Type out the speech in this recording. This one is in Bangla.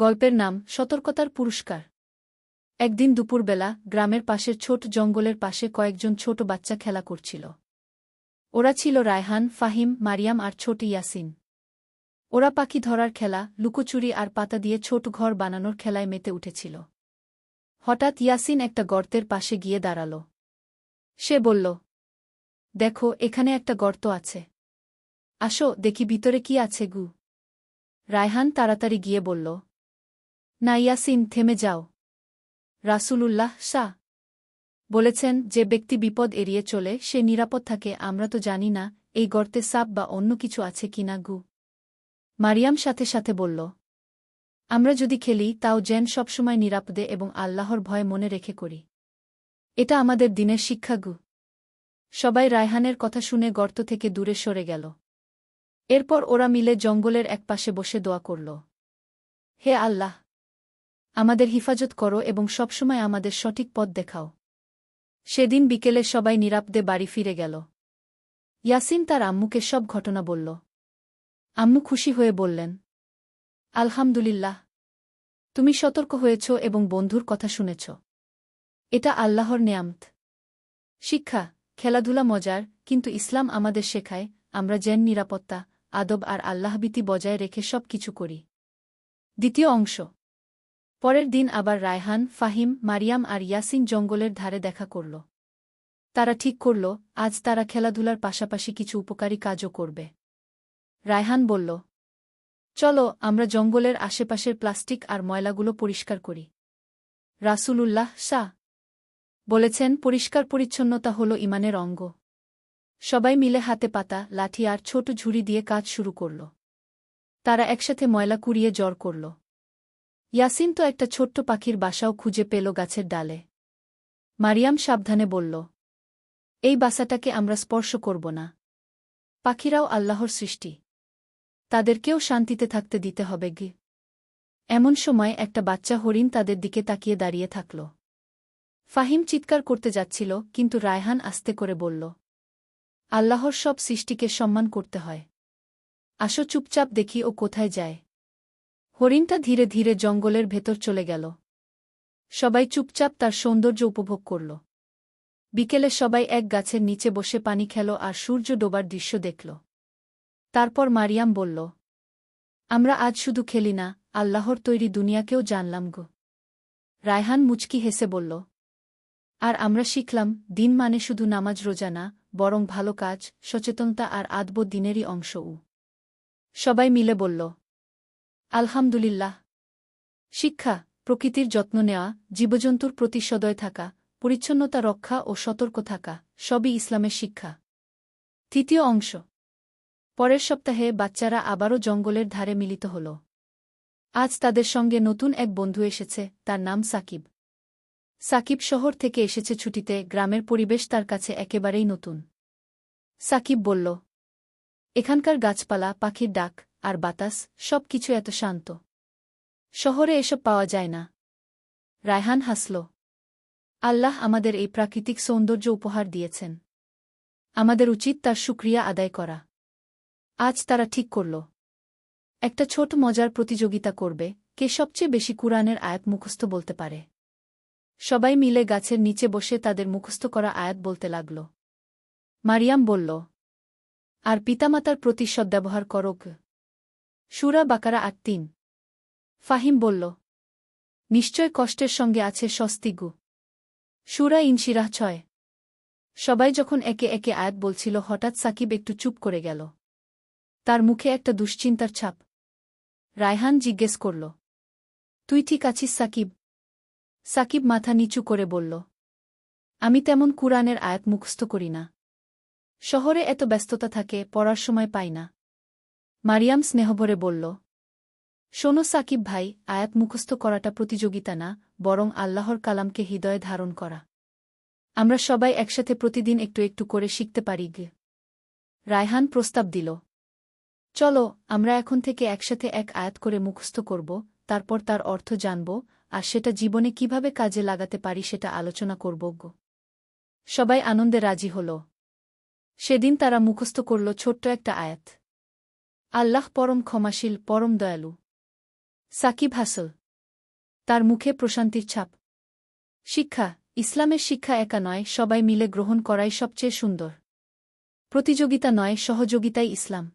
গল্পের নাম সতর্কতার পুরস্কার। একদিন দুপুরবেলা গ্রামের পাশের ছোট জঙ্গলের পাশে কয়েকজন ছোট বাচ্চা খেলা করছিল। ওরা ছিল রায়হান, ফাহিম, মারিয়াম আর ছোট ইয়াসিন। ওরা পাখি ধরার খেলা, লুকোচুরি আর পাতা দিয়ে ছোট ঘর বানানোর খেলায় মেতে উঠেছিল। হঠাৎ ইয়াসিন একটা গর্তের পাশে গিয়ে দাঁড়াল। সে বলল, দেখো, এখানে একটা গর্ত আছে। আসো, দেখি ভিতরে কি আছে গু। রায়হান তাড়াতাড়ি গিয়ে বলল না ইয়াসিন থেমে যাও। রাসূলুল্লাহ শাহ বলেছেন, যে ব্যক্তি বিপদ এড়িয়ে চলে, সে নিরাপদ থাকে, আমরা তো জানি না, এই গর্তে সাপ বা অন্য কিছু আছে কিনা গু। মারিয়াম সাথে সাথে বলল, আমরা যদি খেলি, তাও যেন সবসময় নিরাপদে এবং আল্লাহর ভয় মনে রেখে করি। এটা আমাদের দিনের শিক্ষা গু। সবাই রায়হানের কথা শুনে গর্ত থেকে দূরে সরে গেল। এরপর ওরা মিলে জঙ্গলের একপাশে বসে দোয়া করল, হে আল্লাহ আমাদের হিফাজত করো এবং সবসময় আমাদের সঠিক পথ দেখাও। সেদিন বিকেলে সবাই নিরাপদে বাড়ি ফিরে গেল। ইয়াসিন তার আম্মুকে সব ঘটনা বলল। আম্মু খুশি হয়ে বললেন, আলহামদুলিল্লাহ। তুমি সতর্ক হয়েছ এবং বন্ধুর কথা শুনেছ। এটা আল্লাহর নেয়ামত। শিক্ষা, খেলাধুলা মজার, কিন্তু ইসলাম আমাদের শেখায়, আমরা জেন নিরাপত্তা, আদব আর আল্লাহবিতি বজায় রেখে সব কিছু করি। দ্বিতীয় অংশ পরের দিন আবার রায়হান, ফাহিম, মারিয়াম আর ইয়াসিন জঙ্গলের ধারে দেখা করল। তারা ঠিক করল, আজ তারা খেলাধুলার পাশাপাশি কিছু উপকারী কাজও করবে। রায়হান বলল, চলো, আমরা জঙ্গলের আশেপাশের প্লাস্টিক আর ময়লাগুলো পরিষ্কার করি। রাসূলুল্লাহ, শাহ। বলেছেন, পরিষ্কার পরিচ্ছন্নতা হল ইমানের অঙ্গ। সবাই মিলে হাতে পাতা, লাঠি আর ছোট ঝুড়ি দিয়ে কাজ শুরু করল। তারা একসাথে ময়লা কুড়িয়ে জ্বর করল। ইয়াসিন তো একটা ছোট্ট পাখির বাসাও খুঁজে পেল গাছের ডালে। মারিয়াম সাবধানে বলল, এই বাসাটাকে আমরা স্পর্শ করব না। পাখিরাও আল্লাহর সৃষ্টি। তাদেরকেও শান্তিতে থাকতে দিতে হবে গে। এমন সময় একটা বাচ্চা হরিণ তাদের দিকে তাকিয়ে দাঁড়িয়ে থাকল। ফাহিম চিৎকার করতে যাচ্ছিল, কিন্তু রায়হান আস্তে করে বলল, আল্লাহর সব সৃষ্টিকে সম্মান করতে হয়। আসো চুপচাপ দেখি ও কোথায় যায়। হরিণটা ধীরে ধীরে জঙ্গলের ভেতর চলে গেল। সবাই চুপচাপ তার সৌন্দর্য উপভোগ করল। বিকেলে সবাই এক গাছের নিচে বসে পানি খেল আর সূর্য ডোবার দৃশ্য দেখল। তারপর মারিয়াম বলল, আমরা আজ শুধু খেলি না, আল্লাহর তৈরি দুনিয়াকেও জানলাম গো। রায়হান মুচকি হেসে বলল, আর আমরা শিখলাম, দিন মানে শুধু নামাজ রোজা না, বরং ভালো কাজ, সচেতনতা আর আদব দিনেরই অংশ উ। সবাই মিলে বলল আলহামদুলিল্লাহ। শিক্ষা, প্রকৃতির যত্ন নেওয়া, জীবজন্তুর প্রতি সদয় থাকা, পরিচ্ছন্নতা রক্ষা ও সতর্ক থাকা, সবই ইসলামের শিক্ষা। তৃতীয় অংশ। পরের সপ্তাহে বাচ্চারা আবারও জঙ্গলের ধারে মিলিত হল। আজ তাদের সঙ্গে নতুন এক বন্ধু এসেছে, তার নাম সাকিব। সাকিব শহর থেকে এসেছে ছুটিতে, গ্রামের পরিবেশ তার কাছে একেবারেই নতুন। সাকিব বলল, এখানকার গাছপালা, পাখির ডাক আর বাতাস সব কিছু এত শান্ত। শহরে এসব পাওয়া যায় না। রায়হান হাসল। আল্লাহ আমাদের এই প্রাকৃতিক সৌন্দর্য উপহার দিয়েছেন। আমাদের উচিত তার সুক্রিয়া আদায় করা। আজ তারা ঠিক করল। একটা ছোট মজার প্রতিযোগিতা করবে, কে সবচেয়ে বেশি কুরআনের আয়াত মুখস্থ বলতে পারে। সবাই মিলে গাছের নিচে বসে তাদের মুখস্থ করা আয়াত বলতে লাগল। মারিয়াম বলল, আর পিতামাতার প্রতি সদ্ব্যবহার করক সুরা বাকারা আট তিন। ফাহিম বলল, নিশ্চয় কষ্টের সঙ্গে আছে স্বস্তিগু সুরা ইনশিরাহ ছয়। সবাই যখন একে একে আয়াত বলছিল, হঠাৎ সাকিব একটু চুপ করে গেল। তার মুখে একটা দুশ্চিন্তার ছাপ। রায়হান জিজ্ঞেস করল, তুই ঠিক আছিস সাকিব? সাকিব মাথা নিচু করে বলল, আমি তেমন কুরআনের আয়াত মুখস্থ করি না। শহরে এত ব্যস্ততা থাকে, পড়ার সময় পাই না। মারিয়াম স্নেহভরে বলল, শোনো সাকিব ভাই, আয়াত মুখস্থ করাটা প্রতিযোগিতা না, বরং আল্লাহর কালামকে হৃদয়ে ধারণ করা। আমরা সবাই একসাথে প্রতিদিন একটু একটু করে শিখতে পারি গে। রায়হান প্রস্তাব দিল, চলো, আমরা এখন থেকে একসাথে এক আয়াত করে মুখস্থ করব, তারপর তার অর্থ জানব, আর সেটা জীবনে কীভাবে কাজে লাগাতে পারি সেটা আলোচনা করব গো। সবাই আনন্দে রাজি হল। সেদিন তারা মুখস্থ করল ছোট্ট একটা আয়াত। আল্লাহ পরম ক্ষমাশীল, পরম দয়ালু। সাকিব হাসল। তার মুখে প্রশান্তির ছাপ। শিক্ষা, ইসলামের শিক্ষা একা নয়, সবাই মিলে গ্রহণ করাই সবচেয়ে সুন্দর। প্রতিযোগিতা নয়, সহযোগিতাই ইসলাম।